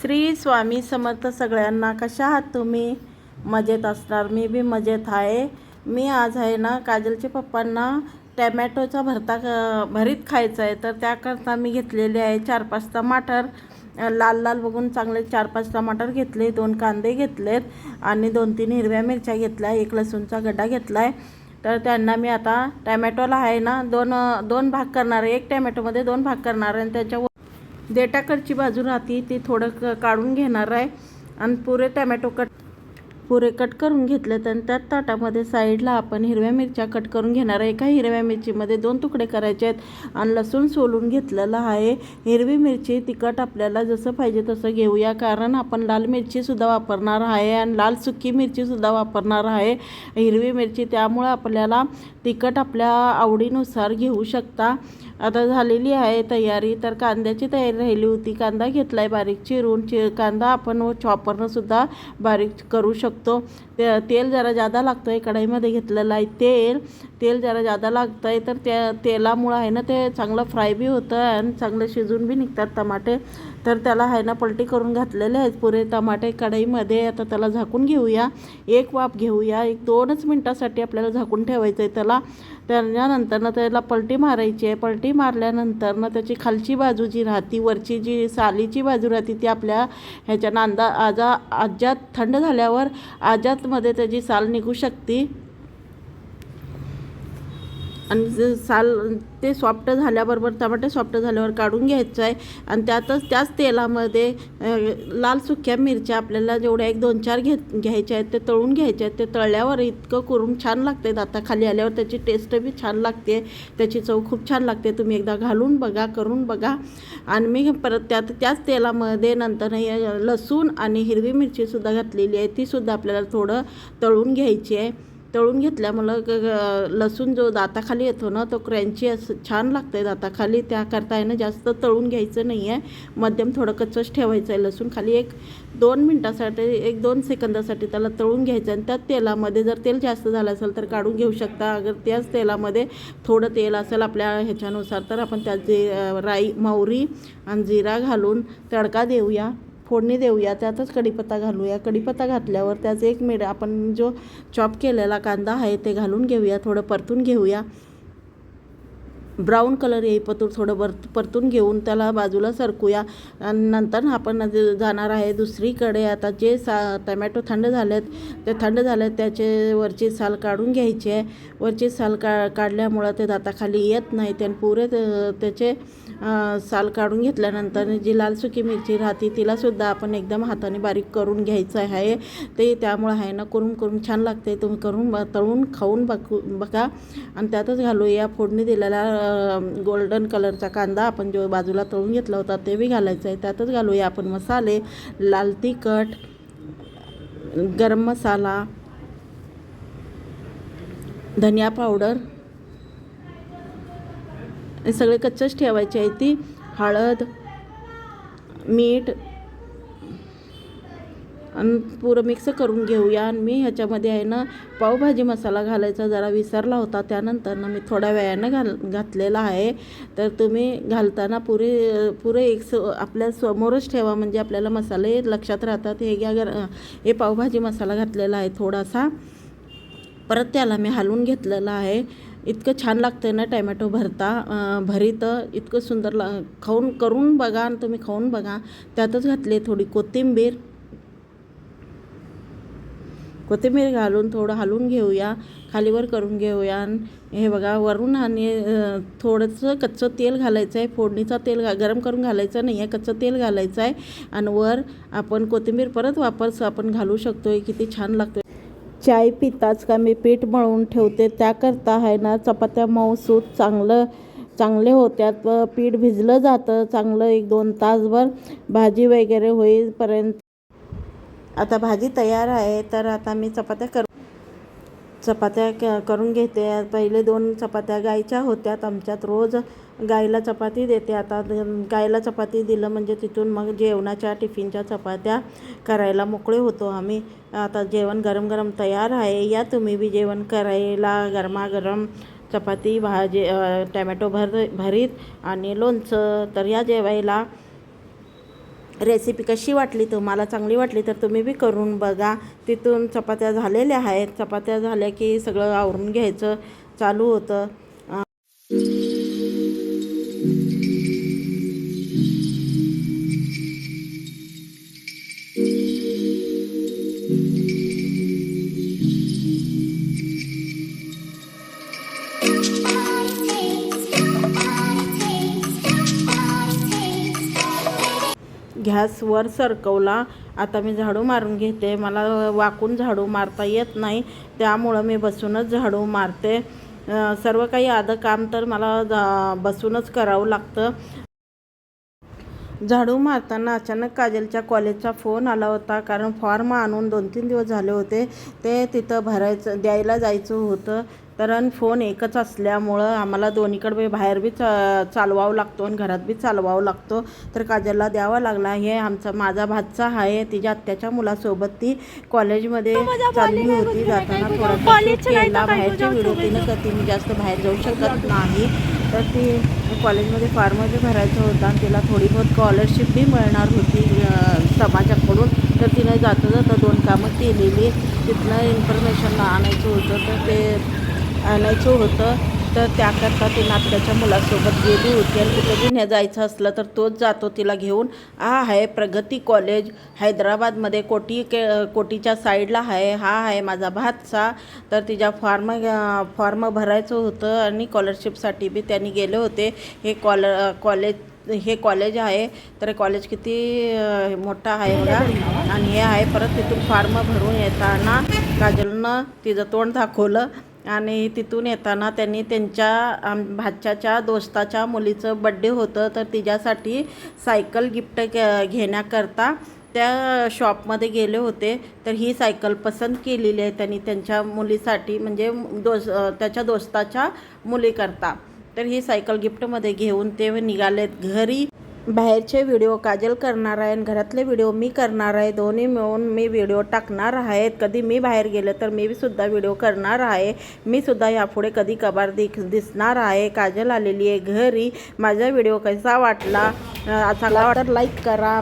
श्री स्वामी समर्थ सगळ्यांना कशा आहात तुम्ही? मजेत असणार. मी बी मजेत आहे. मी आज आहे ना काजलच्या पप्पांना टॅमॅटोचा भरता भरीत खायचा आहे. तर त्याकरता मी घेतलेले आहे चार पाच टमाटर लाल लाल बघून चांगले चार पाच टमाटर घेतले दोन कांदे घेतलेत आणि दोन तीन हिरव्या मिरच्या घेतल्या एक लसूणचा गड्डा घेतला आहे तर त्यांना मी आता टॅमॅटोला आहे ना दोन दोन भाग करणार आहे. एक टॅमॅटोमध्ये दोन भाग करणार आहे आणि त्याच्यावर देटाकडची बाजू राहते ती थोडं क काढून घेणार आहे. आणि पुरे टॅमॅटो कट पुरे कट करून घेतले तर त्यात ताटामध्ये साईडला आपण हिरव्या मिरच्या कट करून घेणार आहे. एका हिरव्या मिरचीमध्ये दोन तुकडे करायचे आहेत आणि लसूण सोलून घेतलेलं आहे. हिरवी मिरची तिखट आपल्याला जसं पाहिजे तसं घेऊया कारण आपण लाल मिरचीसुद्धा वापरणार आहे आणि लाल सुकी मिरचीसुद्धा वापरणार आहे. हिरवी मिरची त्यामुळं आपल्याला तिखट आपल्या आवडीनुसार घेऊ शकता. आता झालेली आहे तयारी. तर कांद्याची तयारी राहिली होती. कांदा घेतला आहे बारीक चिरून. चि कांदा आपण चॉपरनंसुद्धा बारीक करू शकतो. ते तेल जरा जादा लागतं आहे कढाईमध्ये घेतलेलं आहे तेल. तेल जरा जादा लागतं आहे तर त्या तेलामुळं आहे ना ते चांगलं फ्राय बी होतं आणि चांगलं शिजून बी निघतात टमाटे. तर त्याला आहे ना पलटी करून घातलेले आहेत पुरे टमाटे कढईमध्ये. आता त्याला झाकून घेऊया. एक वाफ घेऊया. एक दोनच मिनटासाठी आपल्याला झाकून ठेवायचं आहे त्याला. त्याच्यानंतरनं त्याला पलटी मारायची आहे. पलटी मारल्यानंतरनं त्याची खालची बाजू जी राहती वरची जी सालीची बाजू राहते ती आपल्या ह्याच्या नांदा आजा आज्यात थंड झाल्यावर आजातमध्ये त्याची साल निघू शकते. आणि साल ते सॉफ्ट झाल्याबरोबर टमाटे सॉफ्ट झाल्यावर काढून घ्यायचं आहे. आणि त्यातच त्याच तेलामध्ये लाल सुक्या मिरच्या आपल्याला जेवढ्या एक दोन चार घे घ्यायच्या आहेत ते तळून घ्यायच्या आहेत. ते तळल्यावर इतकं करून छान लागते. आता खाली आल्यावर त्याची टेस्ट बी छान लागते. त्याची चव खूप छान लागते. तुम्ही एकदा घालून बघा करून बघा. आणि मी परत त्यात त्याच तेलामध्ये नंतर हे लसूण आणि हिरवी मिरचीसुद्धा घातलेली आहे. तीसुद्धा आपल्याला थोडं तळून घ्यायची आहे. तळून घेतल्यामुळं ग लसूण जो दाताखाली येतो ना तो क्रँची असं छान लागतं आहे दाताखाली. त्याकरता आहे ना जास्त तळून घ्यायचं नाही आहे मध्यम थोडं कच्चंच ठेवायचं आहे लसूण खाली. एक दोन मिनटासाठी एक दोन सेकंदासाठी त्याला तळून घ्यायचं आणि त्या तेलामध्ये जर तेल जास्त झालं असेल तर काढून घेऊ शकता. अगर त्याच तेलामध्ये थोडं तेल असेल आपल्या ह्याच्यानुसार तर आपण त्यात जे राई मोहरी आणि जिरा घालून तडका देऊया. फोडणी देऊया त्यातच कढीपत्ता घालूया. कढीपत्ता घातल्यावर त्याच एक मिड आपण जो चॉप केलेला कांदा आहे ते घालून घेऊया थोडं परतून घेऊया. ब्राऊन कलर येईपतूर थोडं बर परतून घेऊन त्याला बाजूला सरकूया. आणि नंतर आपण जाणार आहे दुसरीकडे आता जे सा टमॅटो थंड झालेत ते थंड झालेत त्याचे वरची साल काढून घ्यायची. आहे वरची साल का काढल्यामुळं ते दाताखाली येत नाही आणि पुरे त्याचे साल काढून घेतल्यानंतर जी लाल सुकी मिरची राहते तिलासुद्धा आपण एकदम हाताने बारीक करून घ्यायचं आहे. ते त्यामुळं आहे ना करून करून छान लागते. तुम्ही करून ब- तळून खाऊन बघू बघा. आणि त्यातच घालूया फोडणी दिलेला गोल्डन कलरचा कांदा आपण जो बाजूला तळून घेतला होता ते बी घालायचं आहे. त्यातच घालूया आपण मसाले लाल तिखट गरम मसाला धनिया पावडर सगळे कच्चंच ठेवायचे आहे ती. हळद मीठ आणि पुरं मिक्स करून घेऊया. आणि मी ह्याच्यामध्ये आहे ना पावभाजी मसाला घालायचा जरा विसरला होता. त्यानंतर ना मी थोड्या वेळानं घाल घातलेला आहे. तर तुम्ही घालताना पुरे पुरे एक स आपल्या समोरच ठेवा. म्हणजे आपल्याला मसाले लक्षात राहतात. हे घ्या गर हे पावभाजी मसाला घातलेला आहे थोडासा. परत त्याला मी हलवून घेतलेलं आहे. इतकं छान लागतं ना टॅमॅटो भरता. भरीत इतकं सुंदर ला खाऊन करून बघा आणि तुम्ही खाऊन बघा. त्यातच घातले थोडी कोथिंबीर. कोथिंबीर घालून थोडं हलवून घेऊया खालीवर करून घेऊया. आणि हे बघा वरून आणि थोडंसं कच्चं तेल घालायचं आहे फोडणीचा तेल घा गरम करून घालायचं नाही आहे कच्चं तेल घालायचं आहे आणि वर आपण कोथिंबीर परत वापस आपण घालू शकतो आहे किती छान लागतो चाय पिताच का मी पीठ मळून ठेवते? त्याकरता आहे ना चपात्या मऊसूत चांगलं चांगले होत्यात. व पीठ भिजलं जातं चांगलं एक दोन तासभर. भाजी वगैरे होईपर्यंत. आता भाजी तयार आहे तर आता मी चपात्या कर चपात्या क करून घेते. पहिले दोन चपात्या गाईच्या होत्यात आमच्यात रोज. गाईला चपाती देते. आता गाईला चपाती दिलं म्हणजे तिथून मग जेवणाच्या टिफिनच्या चपात्या करायला मोकळे होतो आम्ही. आता जेवण गरम गरम तयार आहे. या तुम्ही बी जेवण करायला गरमागरम चपाती भाजी टॅमॅटो भर भरीत आणि लोणचं. तर या जेवायला रेसिपी कशी वाटली तुम्हाला चांगली वाटली तर तुम्ही बी करून बघा. तिथून चपात्या झालेल्या आहेत. चपात्या झाल्या की सगळं आवरून घ्यायचं चालू होतं. गॅस वर सरकवला. आता मी झाडू मारून घेते. मला वाकून झाडू मारता येत नाही. त्यामुळं मी बसूनच झाडू मारते. सर्व काही आधं काम तर मला जा- बसूनच करावं लागतं. झाडू मारताना अचानक काजलच्या कॉलेजचा फोन आला होता कारण फॉर्म आणून दोन तीन दिवस झाले होते. ते तिथं भरायचं द्यायला जायचं होतं. कारण फोन एकच असल्यामुळं आम्हाला दोन्हीकडे बाहेर बी चा चालवावं लागतो आणि घरात बी चालवावं लागतो. तर काजलला द्यावा लागला. हे आमचा माझा भाचा आहे. तिच्या आत्याच्या मुलासोबत ती कॉलेजमध्ये चालली होती. जाताना थोडासा शूट केला बाहेरचे व्हिडिओ तिनं कधी मी जास्त बाहेर जाऊ शकत नाही. तर ती कॉलेजमध्ये फार्ममध्ये भरायचं होता आणि तिला थोडी बहुत स्कॉलरशिपही मिळणार होती समाजाकडून. तर तिनं जाता जाता दोन कामं केलेली. तिथनं इन्फॉर्मेशन आणायचं होतं तर ते आणायचं होतं. तर त्याकरता ती नात्याच्या मुलासोबत गेली होती आणि तिथं घेण्या जायचं असलं तर तोच जातो तिला घेऊन. हा आहे प्रगती कॉलेज. हैदराबादमध्ये कोटी के कोटीच्या साईडला आहे. हा आहे माझा भातचा. तर तिच्या फॉर्म फॉर्म भरायचं होतं आणि स्कॉलरशिपसाठी बी त्यांनी गेले होते. हे कॉल कॉलेज हे कॉलेज आहे. तर कॉलेज किती मोठा आहे बघा. आणि हे आहे. परत तिथून फॉर्म भरून येताना काजलनं तिचं तोंड दाखवलं. आणि तिथून येताना त्यांनी त्यांच्या आम भाच्याच्या दोस्ताच्या मुलीचं बड्डे होतं. तर तिच्यासाठी सायकल गिफ्ट घेण्याकरता त्या शॉपमध्ये गेले होते. तर ही सायकल पसंत केलेली आहे त्यांनी त्यांच्या मुलीसाठी म्हणजे दोस त्याच्या दोस्ताच्या मुलीकरता. तर ही सायकल गिफ्टमध्ये घेऊन ते निघालेत घरी. बाहेरचे व्हिडिओ काजल करणार आहे आणि घरातले व्हिडिओ मी करणार आहे. दोन्ही मिळून मी व्हिडिओ टाकणार आहेत. कधी मी बाहेर गेले तर मी सुद्धा व्हिडिओ करणार आहे. मी सुद्धा यापुढे कधी कबार दिख दिसणार आहे. काजल आलेली आहे घरी. माझा व्हिडिओ कसा वाटला? चांगला वाटत लाईक करा.